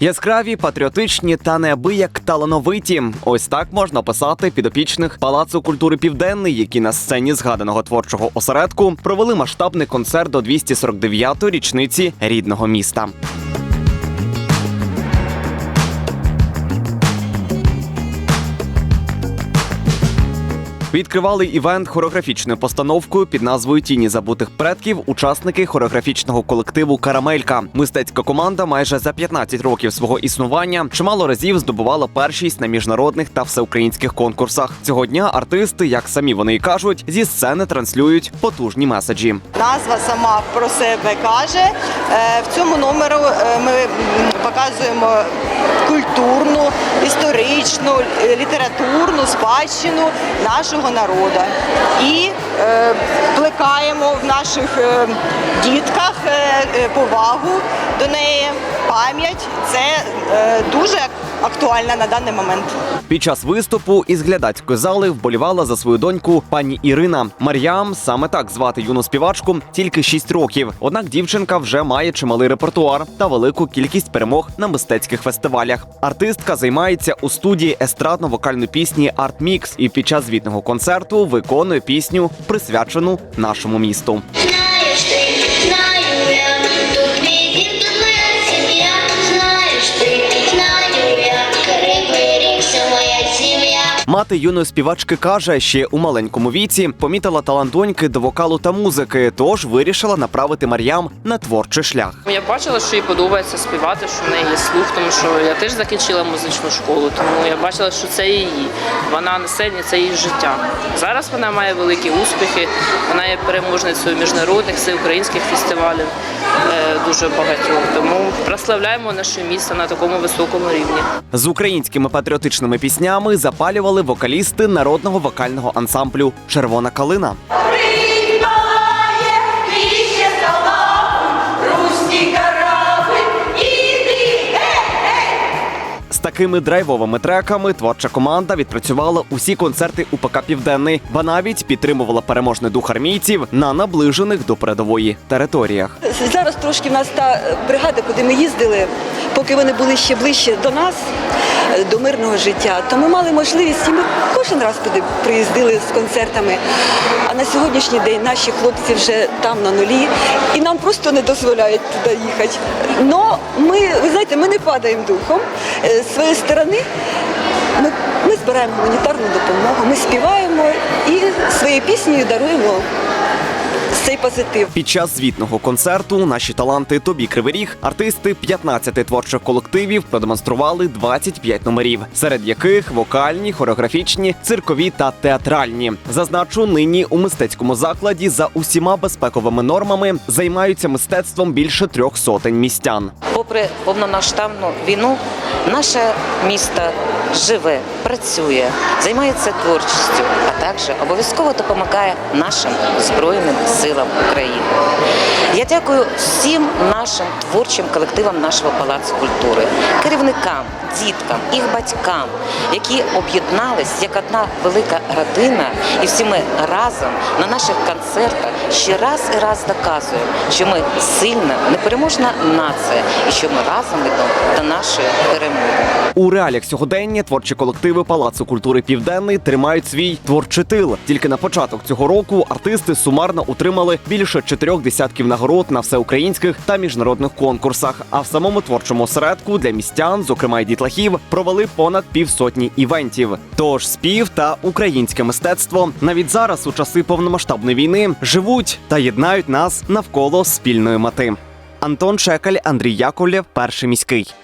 Яскраві, патріотичні та неабияк талановиті. Ось так можна писати підопічних Палацу культури Південний, які на сцені згаданого творчого осередку провели масштабний концерт до 249-ї річниці рідного міста. Відкривали івент хореографічною постановкою під назвою Тіні забутих предків. Учасники хореографічного колективу Карамелька. Мистецька команда майже за 15 років свого існування чимало разів здобувала першість на міжнародних та всеукраїнських конкурсах. Цього дня артисти, як самі вони і кажуть, зі сцени транслюють потужні меседжі. Назва сама про себе каже. Е, В цьому номеру е, ми показуємо культурну, історичну, е, літературну спадщину нашого народу і е, плекаємо в наших е, дітках е, е, повагу до неї, пам'ять. Це е, дуже актуально на даний момент. Під час виступу із глядацької зали вболівала за свою доньку пані Ірина. Мар'ям саме так звати юну співачку тільки 6 років. Однак дівчинка вже має чималий репертуар та велику кількість перемог на мистецьких фестивалях. Артистка займається у студії естрадно-вокальної пісні Art Mix і під час звітного концерту виконує пісню, присвячену нашому місту. Мати юної співачки каже, ще у маленькому віці помітила талант доньки до вокалу та музики, тож вирішила направити Мар'ям на творчий шлях. Я бачила, що їй подобається співати, що в неї є слух, тому що я теж закінчила музичну школу, тому я бачила, що це її. Вона на сцені, це її життя. Зараз вона має великі успіхи, вона є переможницею міжнародних всеукраїнських фестивалів е, дуже багатьох. Тому прославляємо наше місто на такому високому рівні. З українськими патріотичними піснями запалювали вокалісти народного вокального ансамблю Червона калина. З такими драйвовими треками творча команда відпрацювала усі концерти УПК Південний, ба навіть підтримувала переможний дух армійців на наближених до передової територіях. Зараз трошки в нас та бригада, куди ми їздили, поки вони були ще ближче до нас, до мирного життя, то ми мали можливість, і ми кожен раз туди приїздили з концертами. А на сьогоднішній день наші хлопці вже там на нулі, і нам просто не дозволяють туди їхати. Но ми, ви знаєте, ми не падаємо духом. Е, З своєї сторони ми, ми збираємо гуманітарну допомогу, ми співаємо і своєю піснею даруємо цей позитив. Під час звітного концерту наші таланти Тобі Кривий Ріг, артисти 15 творчих колективів продемонстрували 25 номерів, серед яких вокальні, хореографічні, циркові та театральні. Зазначу, нині у мистецькому закладі за усіма безпековими нормами займаються мистецтвом більше трьох сотень містян. Попри повномасштабну війну, наше місто живе, працює, займається творчістю, а також обов'язково допомагає нашим Збройним силам України. Я дякую всім нашим творчим колективам нашого палацу культури, керівникам, діткам, їх батькам, які об'єднались як одна велика родина, і всі ми разом на наших концертах ще раз і раз доказуємо, що ми сильна, непереможна нація, і що ми разом йдемо до нашої перемоги. У реаліях сьогодення творчі колективи Палацу культури Південний тримають свій творчий тил. Тільки на початок цього року артисти сумарно отримали більше чотирьох десятків нагород на всеукраїнських та міжнародних конкурсах. А в самому творчому осередку для містян, зокрема й дітлахів, провели понад півсотні івентів. Тож спів та українське мистецтво навіть зараз, у часи повномасштабної війни, живуть та єднають нас навколо спільної мети. Антон Чекаль, Андрій Яковлєв, перший міський.